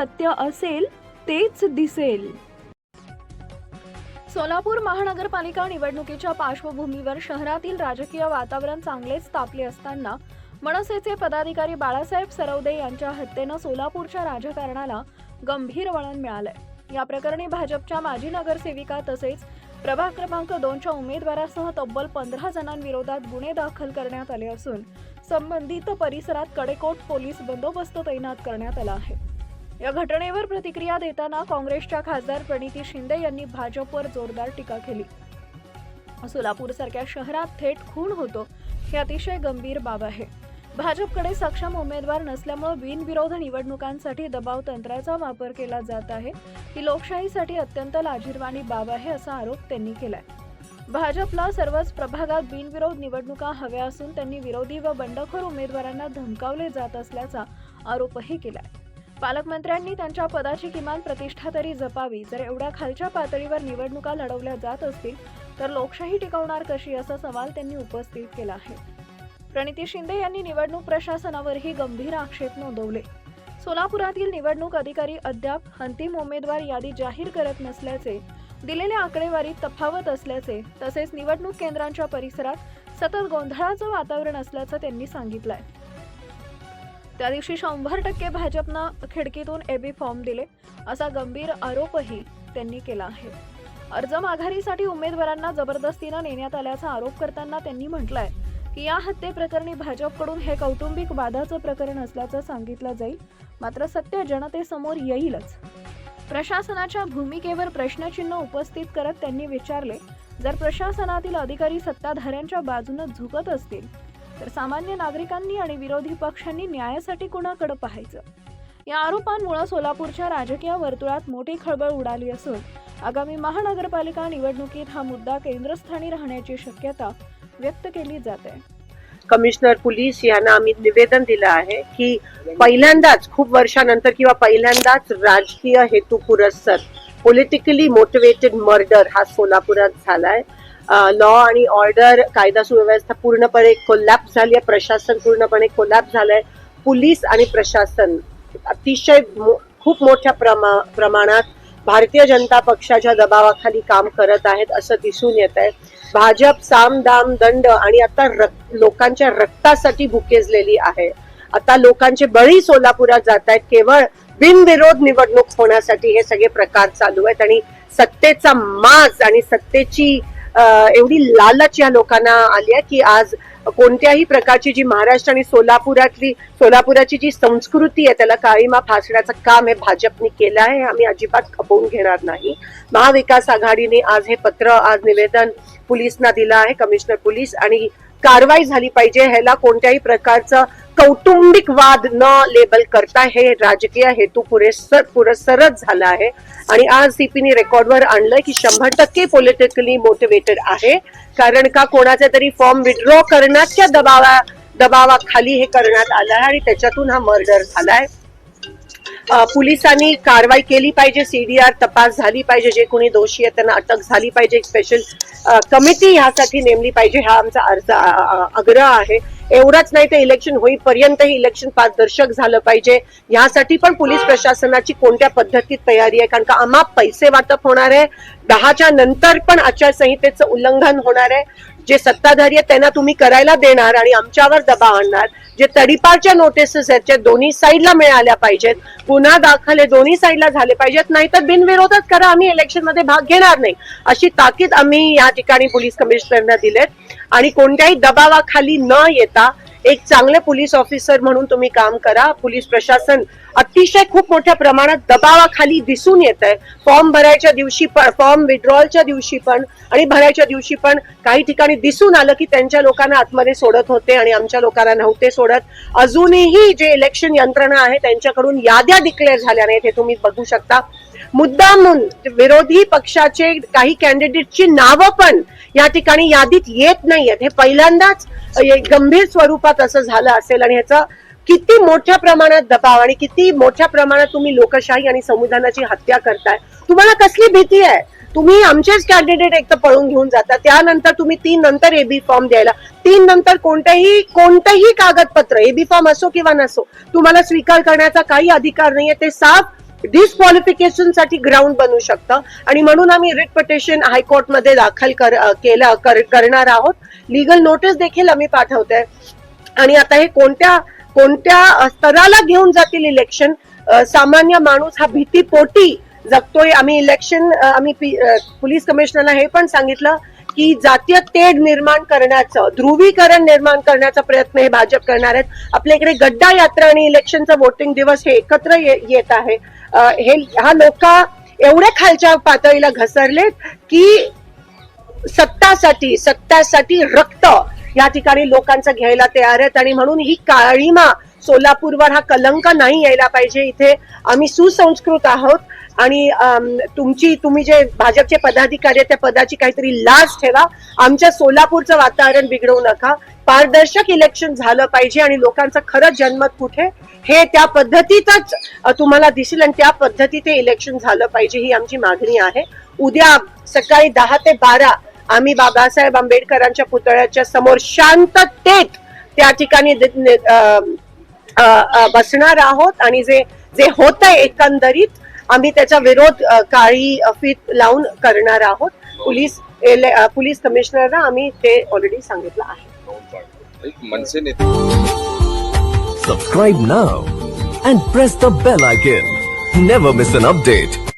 सत्य असेल तेच दिसेल. सोलापूर महानगरपालिका निवडणुकीच्या पार्श्वभूमीवर शहरातील राजकीय वातावरण चांगलेच तापले असताना मनसेचे पदाधिकारी बाळासाहेब सरवदे यांच्या हत्येनं सोलापूरच्या राजकारणाला गंभीर वळण मिळालंय. या प्रकरणी भाजपच्या माजी नगरसेविका तसेच प्रभाग क्रमांक दोनच्या उमेदवारासह तब्बल पंधरा जणांविरोधात गुन्हे दाखल करण्यात आले असून संबंधित परिसरात कडेकोट पोलीस बंदोबस्त तैनात करण्यात आला आहे. या घटनेवर प्रतिक्रिया देताना काँग्रेसच्या खासदार प्रणिती शिंदे यांनी भाजपवर जोरदार टीका केली. सोलापूर सारख्या शहरात थेट खून होतो हे अतिशय गंभीर बाब आहे. भाजपकडे सक्षम उमेदवार नसल्यामुळे बिनविरोध निवडणुकांसाठी दबाव तंत्राचा वापर केला जात आहे. ही लोकशाहीसाठी अत्यंत लाजीरवाणी बाब आहे असा आरोप त्यांनी केलाय. भाजपला सर्वच प्रभागात बिनविरोध निवडणुका हव्या असून त्यांनी विरोधी व बंडखोर उमेदवारांना धमकावले जात असल्याचा आरोपही केलाय. पालकमंत्र्यांनी त्यांच्या पदाची किमान प्रतिष्ठा तरी जपावी. जर एवढ्या खालच्या पातळीवर निवडणुका लढवल्या जात असतील तर लोकशाही टिकवणार कशी असा सवाल त्यांनी उपस्थित केला आहे. प्रणिती शिंदे यांनी निवडणूक प्रशासनावरही गंभीर आक्षेप नोंदवले. सोलापुरातील निवडणूक अधिकारी अद्याप अंतिम उमेदवार यादी जाहीर करत नसल्याचे दिलेल्या आकडेवारीत तफावत असल्याचे तसेच निवडणूक केंद्रांच्या परिसरात सतत गोंधळाचं वातावरण असल्याचं त्यांनी सांगितलं आहे त्या दिवशी शंभर टक्के भाजपनं खिडकीतून एबी फॉर्म दिले असा गंभीर आरोपही त्यांनी केला आहे. अर्ज माघारीसाठी उमेदवारांना जबरदस्तीनं नेण्यात आल्याचा आरोप करताना त्यांनी म्हटलंय की या हत्येप्रकरणी भाजपकडून हे कौटुंबिक वादाचं प्रकरण असल्याचं सांगितलं जाईल. मात्र सत्य जनतेसमोर येईलच. प्रशासनाच्या भूमिकेवर प्रश्नचिन्ह उपस्थित करत त्यांनी विचारले जर प्रशासनातील अधिकारी सत्ताधाऱ्यांच्या बाजूनं झुकत असतील तर सामान्य नागरिकांनी आणि विरोधी पक्षांनी न्यायासाठी कुणाकडे पाहायचं? या आरोपांमुळे सोलापूरच्या राजकीय वर्तुळात मोठी खळबळ उडाली असून आगामी महानगरपालिका निवडणुकीत हा मुद्दा केंद्रस्थानी राहण्याची शक्यता व्यक्त केली जाते कमिशनर पोलीस यांना आम्ही निवेदन दिलं आहे की पहिल्यांदाच खूप वर्षानंतर किंवा पहिल्यांदाच राजकीय हेतू पुरस्सर पॉलिटिकली मोटिवेटेड मर्डर हा सोलापुरात झालाय. लॉ आणि ऑर्डर कायदा सुव्यवस्था पूर्णपणे कोल्हाप झाली आहे. प्रशासन पूर्णपणे कोल्हाप झालंय. पोलीस आणि प्रशासन अतिशय मो- खूप मोठ्या प्रमा प्रमाणात भारतीय जनता पक्षाच्या दबावाखाली काम करत आहेत असं दिसून येत आहे. भाजप साम दाम दंड आणि आता रक- लोकांच्या रक्तासाठी भुकेजलेली आहे. आता लोकांचे बळी सोलापुरात जात आहेत. केवळ बिनविरोध निवडणूक होण्यासाठी हे सगळे प्रकार चालू आहेत आणि सत्तेचा माज आणि सत्तेची एवढी लालच या लोकांना आली आहे की आज कोणत्याही प्रकारची जी महाराष्ट्र आणि सोलापुरातली सोलापुराची जी संस्कृती आहे त्याला काळीमा फासण्याचं काम हे भाजपने केलं आहे आम्ही अजिबात खपवून घेणार नाही. महाविकास आघाडीने आज हे पत्र आज निवेदन पोलिसना दिलं आहे कमिशनर पोलीस आणि कारवाई झाली पाहिजे ह्याला कोणत्याही प्रकारचं कौटुंबिक वाद न लेबल करता हे राजकीय हेतू पुरेसर पुरस्सरच झाला आहे. आणि आज सीपीने रेकॉर्डवर आणलंय की शंभर टक्के पॉलिटिकली मोटिवेटेड आहे. कारण का कोणाचा तरी फॉर्म विड्रॉ करण्याच्या दबावा दबावाखाली हे करण्यात आलं आहे आणि त्याच्यातून हा मर्डर झालाय. आहे पोलिसांनी कारवाई केली पाहिजे सीडीआर तपास झाली पाहिजे जे कोणी दोषी आहेत त्यांना अटक झाली पाहिजे एक स्पेशल कमिटी ह्यासाठी नेमली पाहिजे हा आमचा अर्ज आग्रह आहे. एवढंच नाही ते इलेक्शन होईपर्यंत हे इलेक्शन पारदर्शक झालं पाहिजे. यासाठी पण पोलीस प्रशासनाची कोणत्या पद्धतीत तयारी आहे? कारण का आम्हा पैसे वाटप होणार आहे. दहाच्या नंतर पण आचारसंहितेचं उल्लंघन होणार आहे. जे सत्ताधारी आहेत त्यांना तुम्ही करायला देणार आणि आमच्यावर दबाव आणणार. जे तडीपारच्या नोटिसेस आहेत जे दोन्ही साईडला मिळाल्या पाहिजेत. पुन्हा दाखल हे दोन्ही साईडला झाले पाहिजेत. नाहीतर बिनविरोधच करा. आम्ही इलेक्शनमध्ये भाग घेणार नाही. अशी ताकीद आम्ही या ठिकाणी पोलीस कमिशनरना दिलेत. आणि कोणत्याही दबावाखाली न येता एक चांगले पोलीस ऑफिसर म्हणून तुम्ही काम करा. पोलीस प्रशासन अतिशय खूप मोठ्या प्रमाणात दबावाखाली दिसून येत आहे फॉर्म भरायच्या दिवशी पण फॉर्म विड्रॉलच्या दिवशी पण आणि भरायच्या दिवशी पण काही ठिकाणी दिसून आलं की त्यांच्या लोकांना आतमध्ये सोडत होते आणि आमच्या लोकांना नव्हते सोडत. अजूनही जे इलेक्शन यंत्रणा आहे त्यांच्याकडून याद्या डिक्लेअर झाल्या नाहीत हे तुम्ही बघू शकता. मुद्दामून विरोधी पक्षाचे काही कॅन्डिडेटची नावं पण या ठिकाणी यादीत येत नाहीयेत. हे पहिल्यांदाच एक गंभीर स्वरूपात असं झालं असेल आणि ह्याचा किती मोठ्या प्रमाणात दबाव आणि किती मोठ्या प्रमाणात तुम्ही लोकशाही आणि संविधानाची हत्या करताय तुम्हाला कसली भीती आहे? तुम्ही आमचेच कॅन्डिडेट एक तर पळून घेऊन जाता त्यानंतर तुम्ही तीन नंतर एबी फॉर्म द्यायला तीन नंतर कोणतंही कोणतंही कागदपत्र एबी फॉर्म असो किंवा नसो तुम्हाला स्वीकार करण्याचा काही अधिकार नाहीये ते साफ डिस्क्वालिफिकेशनसाठी ग्राउंड बनू शकतं. आणि म्हणून आम्ही रिट पिटिशन हायकोर्टमध्ये दाखल कर, केलं कर, करणार आहोत. लिगल नोटीस देखील आम्ही पाठवते आणि आता हे कोणत्या कोणत्या स्तराला घेऊन जातील इलेक्शन सामान्य माणूस हा भीतीपोटी जगतोय. आम्ही इलेक्शन आम्ही पोलीस कमिशनरला हे पण सांगितलं. की जातीय तेढ निर्माण करण्याचं ध्रुवीकरण निर्माण करण्याचा प्रयत्न हे भाजप करणार आहेत. आपल्या इकडे गड्डा यात्रा आणि इलेक्शनचा वोटिंग दिवस हे एकत्र येत आहे. हे हा लोक एवढ्या खालच्या पातळीला घसरलेत की सत्तासाठी सत्तासाठी रक्त या ठिकाणी लोकांचं घ्यायला तयार आहेत आणि म्हणून ही काळीमा सोलापूरवर हा कलंक नाही यायला पाहिजे. इथे आम्ही सुसंस्कृत आहोत. आणि तुमची तुम्ही जे भाजपचे पदाधिकारी आहेत त्या पदाची काहीतरी लाज ठेवा. आमच्या सोलापूरचं वातावरण बिघडवू नका. पारदर्शक इलेक्शन झालं पाहिजे आणि लोकांचं खरं जन्मत कुठे हे त्या पद्धतीतच तुम्हाला दिसेल आणि त्या पद्धतीत हे इलेक्शन झालं पाहिजे ही आमची मागणी आहे. उद्या सकाळी दहा ते बारा आम्ही बाबासाहेब आंबेडकरांच्या पुतळ्याच्या समोर शांततेत त्या ठिकाणी बसणार आहोत. आणि जे जे होतंय एकंदरीत आम्ही त्याचा विरोध काळी फीत लावून करणार आहोत पोलीस पोलीस कमिशनरला आम्ही ते ऑलरेडी सांगितलं आहे मनसे नेते Subscribe now and press the bell icon. Never miss an update.